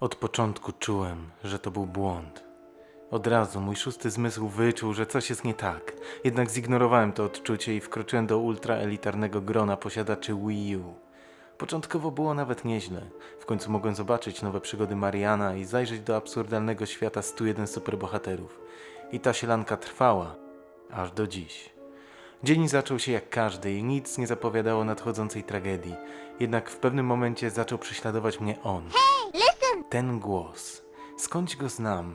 Od początku czułem, że to był błąd. Od razu mój szósty zmysł wyczuł, że coś jest nie tak. Jednak zignorowałem to odczucie i wkroczyłem do ultraelitarnego grona posiadaczy Wii U. Początkowo było nawet nieźle. W końcu mogłem zobaczyć nowe przygody Mariana i zajrzeć do absurdalnego świata 101 superbohaterów. I ta sielanka trwała, aż do dziś. Dzień zaczął się jak każdy i nic nie zapowiadało nadchodzącej tragedii. Jednak w pewnym momencie zaczął prześladować mnie on. Ten głos. Skądś go znam?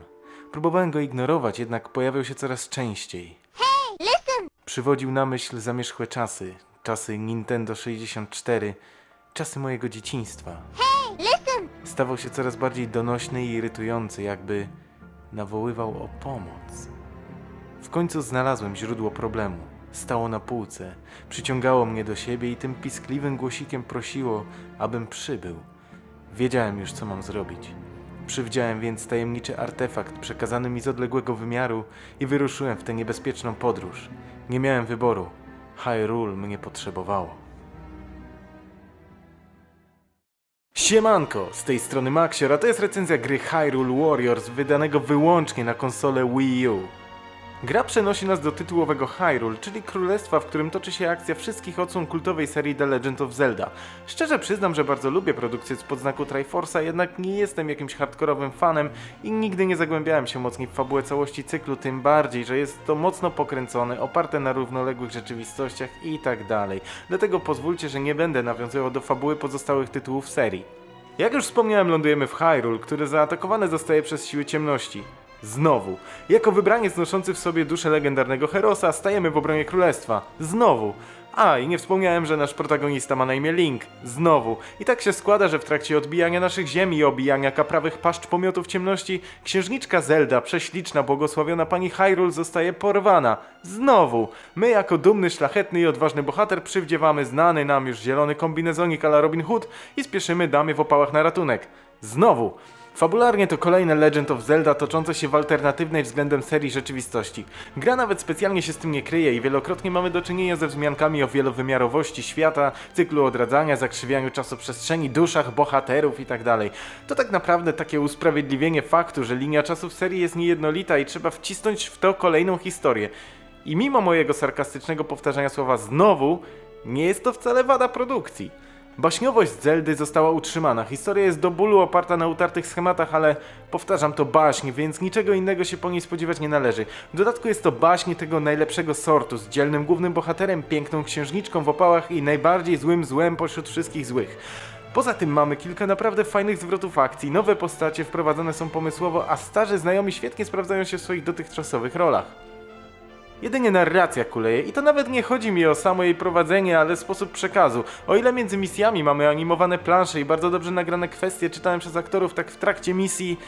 Próbowałem go ignorować, jednak pojawiał się coraz częściej. Przywodził na myśl zamierzchłe czasy, czasy Nintendo 64, czasy mojego dzieciństwa. Stawał się coraz bardziej donośny i irytujący, jakby nawoływał o pomoc. W końcu znalazłem źródło problemu. Stało na półce, przyciągało mnie do siebie i tym piskliwym głosikiem prosiło, abym przybył. Wiedziałem już, co mam zrobić. Przywdziałem więc tajemniczy artefakt przekazany mi z odległego wymiaru i wyruszyłem w tę niebezpieczną podróż. Nie miałem wyboru. Hyrule mnie potrzebowało. Siemanko, z tej strony Maxior, a to jest recenzja gry Hyrule Warriors wydanego wyłącznie na konsolę Wii U. Gra przenosi nas do tytułowego Hyrule, czyli królestwa, w którym toczy się akcja wszystkich odsłon kultowej serii The Legend of Zelda. Szczerze przyznam, że bardzo lubię produkcję spod znaku Triforce'a, jednak nie jestem jakimś hardkorowym fanem i nigdy nie zagłębiałem się mocniej w fabułę całości cyklu, tym bardziej, że jest to mocno pokręcone, oparte na równoległych rzeczywistościach i tak dalej. Dlatego pozwólcie, że nie będę nawiązywał do fabuły pozostałych tytułów serii. Jak już wspomniałem, lądujemy w Hyrule, który zaatakowany zostaje przez siły ciemności. Znowu. Jako wybraniec noszący w sobie duszę legendarnego Herosa stajemy w obronie królestwa. Znowu. A, i nie wspomniałem, że nasz protagonista ma na imię Link. Znowu. I tak się składa, że w trakcie odbijania naszych ziem i obijania kaprawych paszcz pomiotów ciemności, księżniczka Zelda, prześliczna, błogosławiona pani Hyrule zostaje porwana. Znowu. My jako dumny, szlachetny i odważny bohater przywdziewamy znany nam już zielony kombinezonik ala Robin Hood i spieszymy damie w opałach na ratunek. Znowu. Fabularnie to kolejne Legend of Zelda toczące się w alternatywnej względem serii rzeczywistości. Gra nawet specjalnie się z tym nie kryje i wielokrotnie mamy do czynienia ze wzmiankami o wielowymiarowości świata, cyklu odradzania, zakrzywianiu czasoprzestrzeni, duszach bohaterów itd. To tak naprawdę takie usprawiedliwienie faktu, że linia czasu w serii jest niejednolita i trzeba wcisnąć w to kolejną historię. I mimo mojego sarkastycznego powtarzania słowa znowu, nie jest to wcale wada produkcji. Baśniowość Zeldy została utrzymana. Historia jest do bólu oparta na utartych schematach, ale powtarzam to baśń, więc niczego innego się po niej spodziewać nie należy. W dodatku jest to baśń tego najlepszego sortu, z dzielnym głównym bohaterem, piękną księżniczką w opałach i najbardziej złym złem pośród wszystkich złych. Poza tym mamy kilka naprawdę fajnych zwrotów akcji, nowe postacie wprowadzone są pomysłowo, a starzy znajomi świetnie sprawdzają się w swoich dotychczasowych rolach. Jedynie narracja kuleje i to nawet nie chodzi mi o samo jej prowadzenie, ale sposób przekazu. O ile między misjami mamy animowane plansze i bardzo dobrze nagrane kwestie czytałem przez aktorów, tak w trakcie misji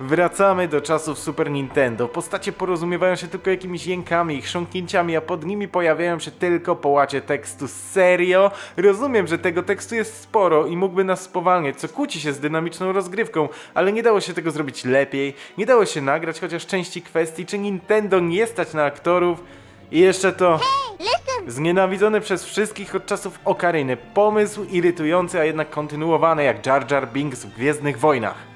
wracamy do czasów Super Nintendo. Postacie porozumiewają się tylko jakimiś jękami i chrząknięciami, a pod nimi pojawiają się tylko połacie tekstu. Serio? Rozumiem, że tego tekstu jest sporo i mógłby nas spowalniać, co kłóci się z dynamiczną rozgrywką, ale nie dało się tego zrobić lepiej, nie dało się nagrać chociaż części kwestii, czy Nintendo nie stać na aktorów. I jeszcze to... Znienawidzony przez wszystkich od czasów Okaryny. Pomysł irytujący, a jednak kontynuowany jak Jar Jar Binks w Gwiezdnych Wojnach.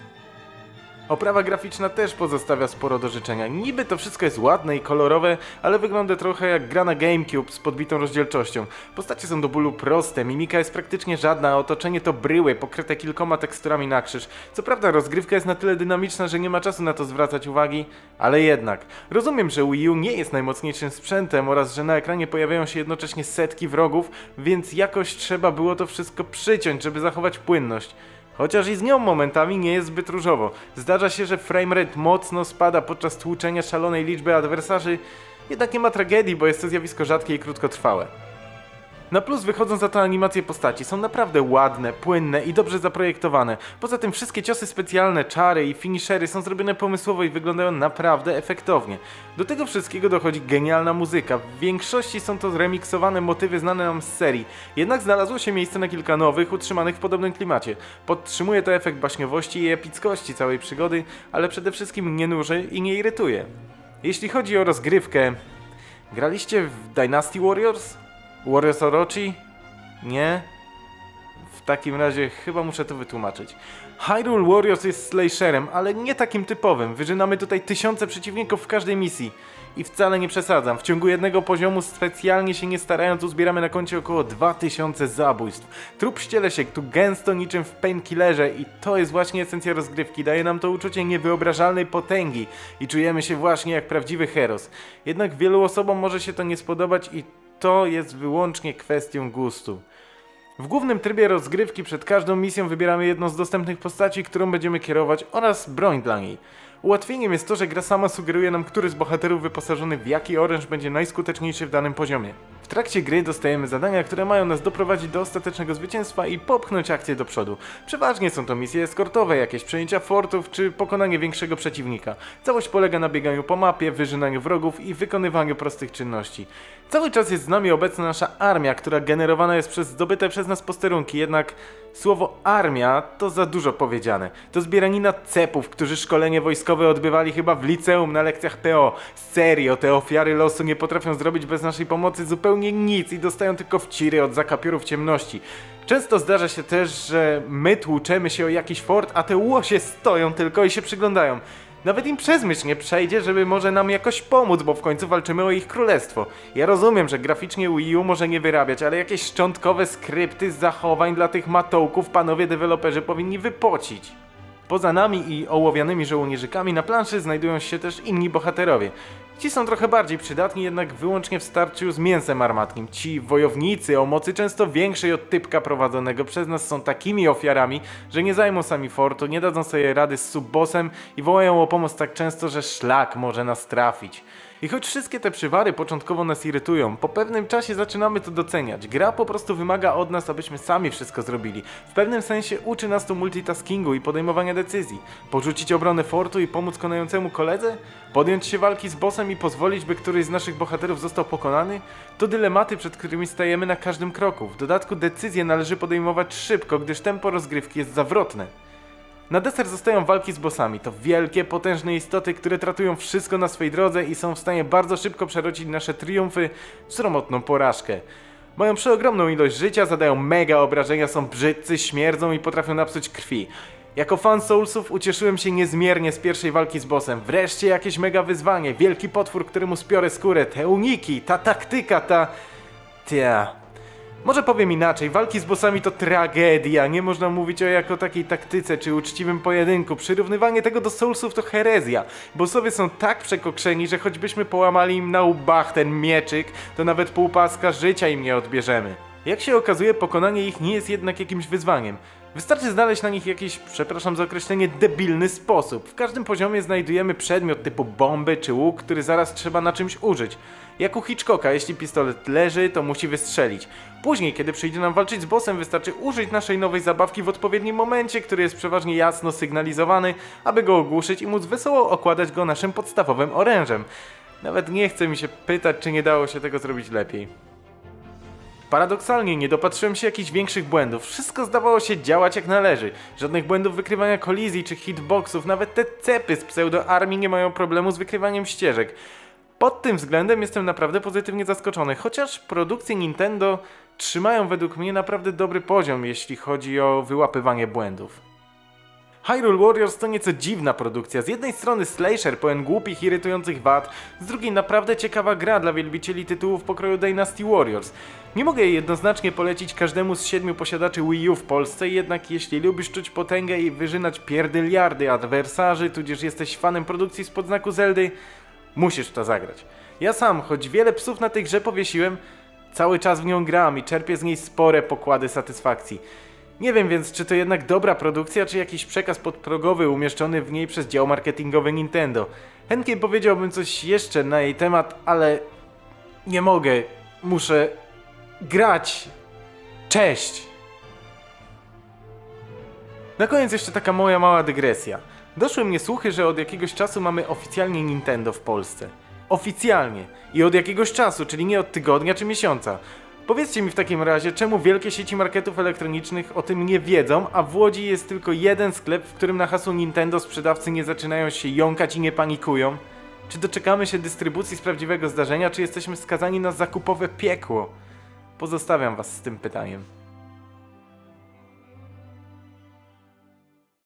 Oprawa graficzna też pozostawia sporo do życzenia. Niby to wszystko jest ładne i kolorowe, ale wygląda trochę jak gra na GameCube z podbitą rozdzielczością. Postacie są do bólu proste, mimika jest praktycznie żadna, a otoczenie to bryły pokryte kilkoma teksturami na krzyż. Co prawda rozgrywka jest na tyle dynamiczna, że nie ma czasu na to zwracać uwagi, ale jednak. Rozumiem, że Wii U nie jest najmocniejszym sprzętem oraz że na ekranie pojawiają się jednocześnie setki wrogów, więc jakoś trzeba było to wszystko przyciąć, żeby zachować płynność. Chociaż i z nią momentami nie jest zbyt różowo. Zdarza się, że framerate mocno spada podczas tłuczenia szalonej liczby adwersarzy, jednak nie ma tragedii, bo jest to zjawisko rzadkie i krótkotrwałe. Na plus wychodzą za to animacje postaci, są naprawdę ładne, płynne i dobrze zaprojektowane. Poza tym wszystkie ciosy specjalne, czary i finishery są zrobione pomysłowo i wyglądają naprawdę efektownie. Do tego wszystkiego dochodzi genialna muzyka. W większości są to remiksowane motywy znane nam z serii, jednak znalazło się miejsce na kilka nowych, utrzymanych w podobnym klimacie. Podtrzymuje to efekt baśniowości i epickości całej przygody, ale przede wszystkim nie nuży i nie irytuje. Jeśli chodzi o rozgrywkę, graliście w Dynasty Warriors? Warriors Orochi? Nie? w takim razie chyba muszę to wytłumaczyć. Hyrule Warriors jest slasherem, ale nie takim typowym. Wyżynamy tutaj tysiące przeciwników w każdej misji. I wcale nie przesadzam. W ciągu jednego poziomu specjalnie się nie starając uzbieramy na koncie około 2000 zabójstw. Trup ściele się tu gęsto niczym w painkillerze i to jest właśnie esencja rozgrywki. Daje nam to uczucie niewyobrażalnej potęgi i czujemy się właśnie jak prawdziwy heros. Jednak wielu osobom może się to nie spodobać i to jest wyłącznie kwestią gustu. W głównym trybie rozgrywki przed każdą misją wybieramy jedną z dostępnych postaci, którą będziemy kierować oraz broń dla niej. Ułatwieniem jest to, że gra sama sugeruje nam, który z bohaterów wyposażony w jaki oręż będzie najskuteczniejszy w danym poziomie. Trakcie gry dostajemy zadania, które mają nas doprowadzić do ostatecznego zwycięstwa i popchnąć akcję do przodu. Przeważnie są to misje eskortowe, jakieś przejęcia fortów czy pokonanie większego przeciwnika. Całość polega na bieganiu po mapie, wyżynaniu wrogów i wykonywaniu prostych czynności. Cały czas jest z nami obecna nasza armia, która generowana jest przez zdobyte przez nas posterunki, jednak słowo armia to za dużo powiedziane. To zbieranina cepów, którzy szkolenie wojskowe odbywali chyba w liceum na lekcjach PO. Serio, te ofiary losu nie potrafią zrobić bez naszej pomocy zupełnie nic i dostają tylko wciry od zakapiorów ciemności. Często zdarza się też, że my tłuczemy się o jakiś fort, a te łosie stoją tylko i się przyglądają. Nawet im przez myśl nie przejdzie, żeby może nam jakoś pomóc, bo w końcu walczymy o ich królestwo. Ja rozumiem, że graficznie Wii U może nie wyrabiać, ale jakieś szczątkowe skrypty z zachowań dla tych matołków panowie deweloperzy powinni wypocić. Poza nami i ołowianymi żołnierzykami na planszy znajdują się też inni bohaterowie. Ci są trochę bardziej przydatni, jednak wyłącznie w starciu z mięsem armatnim. Ci wojownicy o mocy często większej od typka prowadzonego przez nas są takimi ofiarami, że nie zajmą sami fortu, nie dadzą sobie rady z subbossem i wołają o pomoc tak często, że szlak może nas trafić. I choć wszystkie te przywary początkowo nas irytują, po pewnym czasie zaczynamy to doceniać. Gra po prostu wymaga od nas, abyśmy sami wszystko zrobili. W pewnym sensie uczy nas to multitaskingu i podejmowania decyzji. Porzucić obronę fortu i pomóc konającemu koledze? Podjąć się walki z bossem i pozwolić, by któryś z naszych bohaterów został pokonany? To dylematy, przed którymi stajemy na każdym kroku. W dodatku decyzje należy podejmować szybko, gdyż tempo rozgrywki jest zawrotne. Na deser zostają walki z bossami. To wielkie, potężne istoty, które tratują wszystko na swej drodze i są w stanie bardzo szybko przerodzić nasze triumfy w sromotną porażkę. Mają przeogromną ilość życia, zadają mega obrażenia, są brzydcy, śmierdzą i potrafią napsuć krwi. Jako fan Soulsów ucieszyłem się niezmiernie z pierwszej walki z bossem. Wreszcie jakieś mega wyzwanie, wielki potwór, któremu spiorę skórę, te uniki, ta taktyka, ta... Tia... Może powiem inaczej, walki z bossami to tragedia, nie można mówić o jako takiej taktyce czy uczciwym pojedynku. Przyrównywanie tego do Soulsów to herezja. Bossowie są tak przekokszeni, że choćbyśmy połamali im na łbach ten mieczyk, to nawet pół paska życia im nie odbierzemy. Jak się okazuje, pokonanie ich nie jest jednak jakimś wyzwaniem. Wystarczy znaleźć na nich jakiś, przepraszam za określenie, debilny sposób. W każdym poziomie znajdujemy przedmiot typu bomby czy łuk, który zaraz trzeba na czymś użyć. Jak u Hitchcocka, jeśli pistolet leży, to musi wystrzelić. Później, kiedy przyjdzie nam walczyć z bossem, wystarczy użyć naszej nowej zabawki w odpowiednim momencie, który jest przeważnie jasno sygnalizowany, aby go ogłuszyć i móc wesoło okładać go naszym podstawowym orężem. Nawet nie chce mi się pytać, czy nie dało się tego zrobić lepiej. Paradoksalnie nie dopatrzyłem się jakichś większych błędów. Wszystko zdawało się działać jak należy. Żadnych błędów wykrywania kolizji czy hitboxów, nawet te cepy z pseudo-armii nie mają problemu z wykrywaniem ścieżek. Pod tym względem jestem naprawdę pozytywnie zaskoczony, chociaż produkcje Nintendo trzymają według mnie naprawdę dobry poziom, jeśli chodzi o wyłapywanie błędów. Hyrule Warriors to nieco dziwna produkcja. Z jednej strony slasher pełen głupich, irytujących wad, z drugiej naprawdę ciekawa gra dla wielbicieli tytułów pokroju Dynasty Warriors. Nie mogę jej jednoznacznie polecić każdemu z siedmiu posiadaczy Wii U w Polsce, jednak jeśli lubisz czuć potęgę i wyżynać pierdyliardy adwersarzy, tudzież jesteś fanem produkcji spod znaku Zeldy, musisz w to zagrać. Ja sam, choć wiele psów na tej grze powiesiłem, cały czas w nią gram i czerpię z niej spore pokłady satysfakcji. Nie wiem więc, czy to jednak dobra produkcja, czy jakiś przekaz podprogowy umieszczony w niej przez dział marketingowy Nintendo. Chętnie powiedziałbym coś jeszcze na jej temat, ale nie mogę. Muszę grać. Cześć! Na koniec jeszcze taka moja mała dygresja. Doszły mnie słuchy, że od jakiegoś czasu mamy oficjalnie Nintendo w Polsce. Oficjalnie. I od jakiegoś czasu, czyli nie od tygodnia czy miesiąca. Powiedzcie mi w takim razie, czemu wielkie sieci marketów elektronicznych o tym nie wiedzą, a w Łodzi jest tylko jeden sklep, w którym na hasło Nintendo sprzedawcy nie zaczynają się jąkać i nie panikują? Czy doczekamy się dystrybucji z prawdziwego zdarzenia, czy jesteśmy skazani na zakupowe piekło? Pozostawiam was z tym pytaniem.